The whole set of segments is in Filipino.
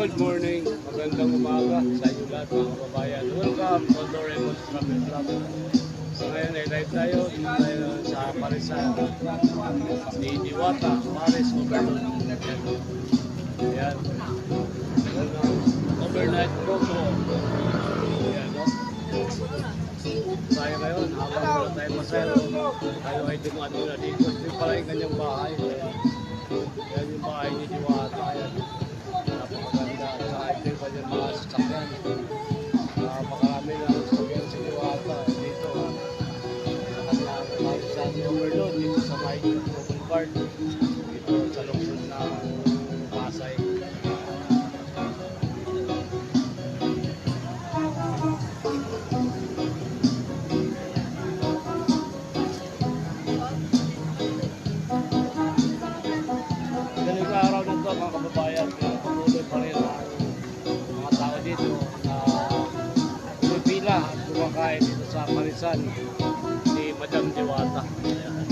Good morning, magandang umaga sa inyo lahat mga kababayan. Welcome to Doraemon Travel Club. So ngayon ay live tayo, tayo sa Parisan ni Diwata, Paris Overload. Ayan. Ayan overnight program. Ayan? Tayo ngayon, habang wala tayo masero, tayo ay dumaan muna dito. Ito pala yung kanyang bahay. Ayan. Yan yung bahay ni Diwata. Thank you. Dito na kumakain dito sa Parisan ni Madam Diwata. Ayan.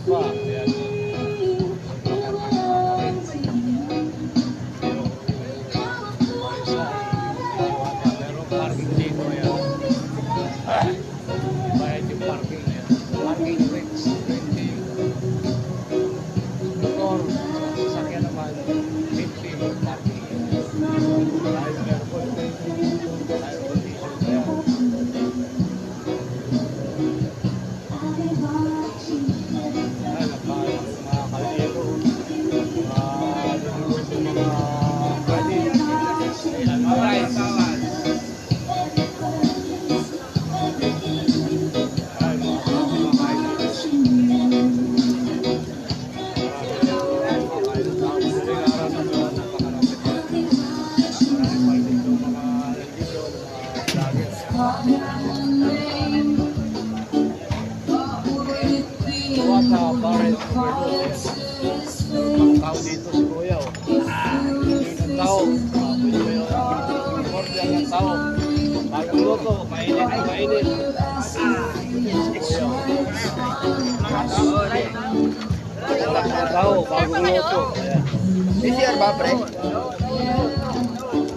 Dito dito si Kuya. oh. Yung tao. ah, Pwede ba yun? Order ng tao. Bagong luto. Mainit, mainit. Ang tao, bagong luto. PCR ba, pre?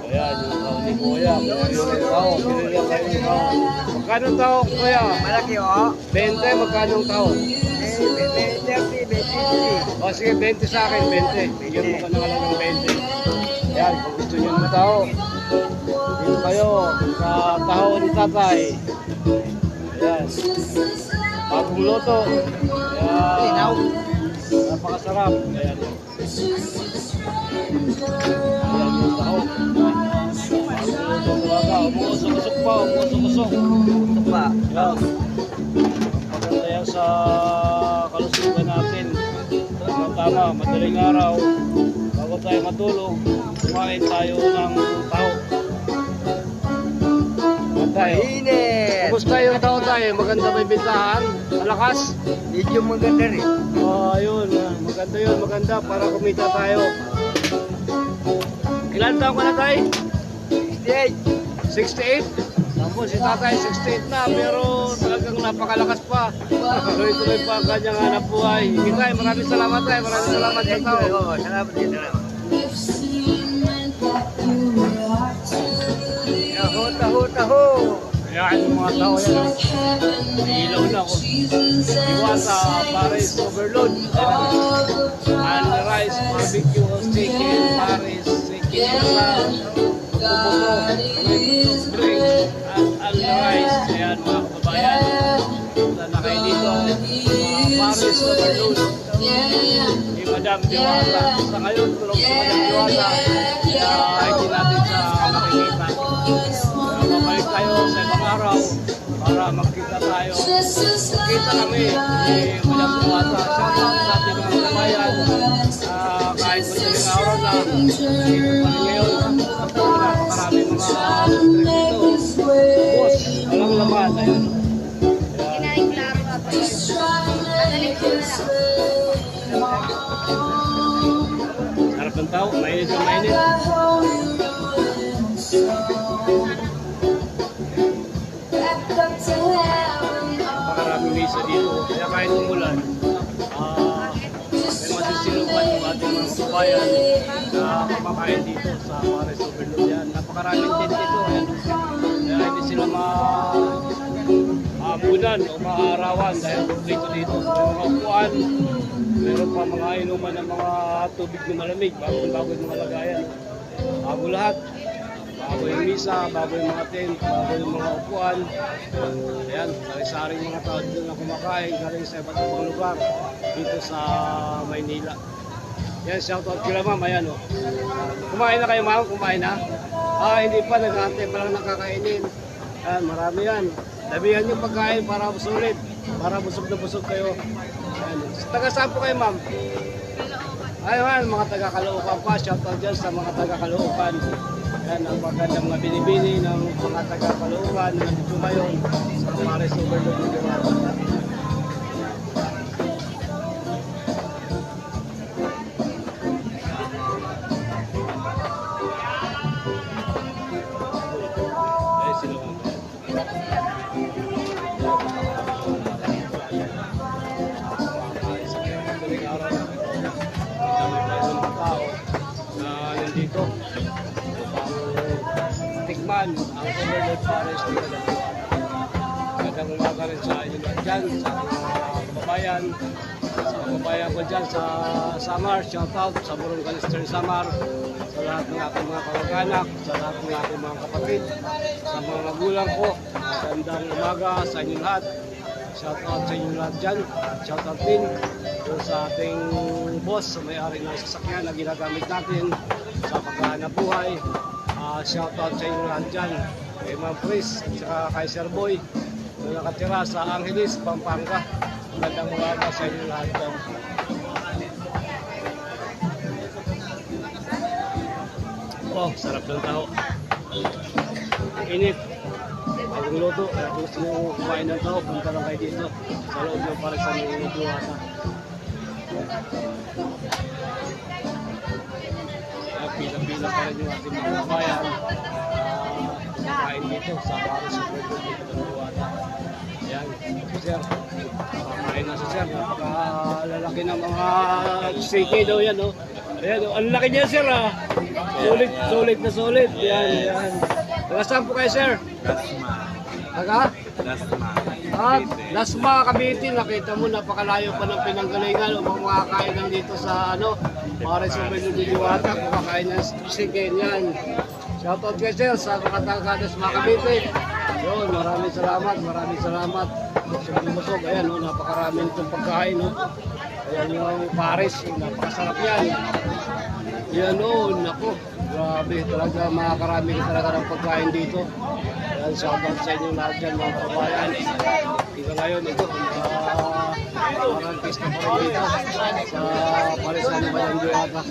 Ayan, yung tao ni Kuya. Yung tao, binigyan kayo ng tao. Magkano ang tao, Kuya? Malaki, oh. 20, magkano ang tao? Eh, 30, 20, O sige, 20 sa akin, 20. Bigyan mo ka na lang ng 20. Yan, kung gusto nyo ng tao, dito kayo sa taho ni tatay. Ayan. Bagong loto. Linaw. Napakasarap. Ayan. Ayan yung taho. Bagong loto talaga. Umuusok-usok pa, umuusok-usok. Ito pa. Yan. Maganda yan sa kalusugan natin. Tama, tama, madaling araw. Bago tayo matulog, kumain tayo ng tao. Tayo. Init. Kumusta yung tao tayo? Maganda may bintahan? Malakas? Medyo maganda rin. Oh, ayun. ah, Maganda yun, maganda para kumita tayo. Ilan taon ka na tayo? 68. 68? Tapos si tatay 68 na pero talagang napakalakas pa. Tuloy-tuloy pa ang kanyang hanap buhay. Kitay, maraming salamat tayo. Maraming salamat sa tao. Oh, salamat din, salamat. Taho, taho, taho. Ayan mga tao yan. ilaw na ako. Iwasa, Paris, Overload. And rice, barbecue, chicken, Paris, chicken, Tubuto, with Diwata. Sa ngayon, tulong si Madam Diwata. Kaya hindi natin sa makikita. Kaya babalik tayo sa ibang araw para magkita tayo. Magkita kami ni Madam Diwata. Shout out sa ating mga kabayan. Ah, kahit madaling araw na, dito pa rin ngayon. Napakarami mga tao, mainit to isa dito. Kaya kahit umulan, ah, may masisilupan yung ating mga kabayan na kumakain dito sa Pares Overload yan. Napakaraming din dito. Ayan. Kaya hindi sila ma maabunan o maaarawan dahil dito dito. May mga upuan, meron pa mga inuman ng mga tubig na malamig bago bago yung mga lagayan. Bago lahat. Bago yung misa, bago yung mga tent, bago yung mga upuan. Ayan, sari-saring mga tao dito na kumakain galing sa iba't ibang lugar dito sa Maynila. Yan, shoutout kila ma'am. Ayan, oh. Kumain na kayo ma'am? Kumain na? Ah, hindi pa. Nag-aantay pa lang nakakainin. Ayan, marami yan. Dabihan yung pagkain para sulit. Para busog na busog kayo. Ayan. Taga saan po kayo ma'am? Ayun, mga taga Caloocan pa. Shoutout dyan sa mga taga Caloocan. Yan, ang magandang mga binibini ng mga taga Caloocan na nandito ngayon sa Maris Overload ng Diwata. Araw na dami tayo ng tao na nandito tikman ang overload forest dito ng Magandang umaga rin sa inyo lahat dyan, sa kababayan, sa kababayan ko dyan sa Samar, shout out sa Burong Kalister Samar, sa lahat ng aking mga kamag-anak, sa lahat ng aking mga kapatid, sa mga magulang ko, magandang umaga sa inyo lahat. Shout out sa inyo lahat dyan. Shout out din doon sa ating boss sa may-ari ng sasakyan na ginagamit natin sa paghahanap buhay. Ah, shout out sa inyo lahat dyan. Kay Ma'am Chris at saka kay Sir Boy na nakatira sa Angeles, Pampanga. Magandang umaga sa inyo lahat dyan. Oh, sarap ng tao. Init. Bagong luto. Kaya gusto nyo kumain ng tao, punta lang kayo dito. Sa loob ng Parisan ng Duwata. Kaya pila-pila pa rin yung ating mga kabayan. na Kumain dito sa Parisan ng Duwata. Ayan, sir. Kumain na si sir. Napakalalaki ng mga siki daw yan, no? Ayan, ang laki niya, sir, ah. Sulit, sulit na sulit. Yan, yan. Taga po kayo, sir? Taga? Ah, Lasma, Cavite, nakita mo, napakalayo pa ng pinanggalingan. Upang makakain lang dito sa, ano, para sa menu di Diwata, kumakain ng chicken yan. Shoutout kay sir sa mga taga Lasma, Cavite. Yun, maraming salamat, maraming salamat. Busog ayan, no, napakarami nitong pagkain, no. Ayan yung Paris, napakasarap yan. Yan o, naku, grabe talaga, makakarami ka talaga ng pagkain dito. Yan, shoutout sa inyo lahat dyan mga kabayan. Ito ngayon, ito, parang pista pa rin dito sa Parisan Bayan Duyaga.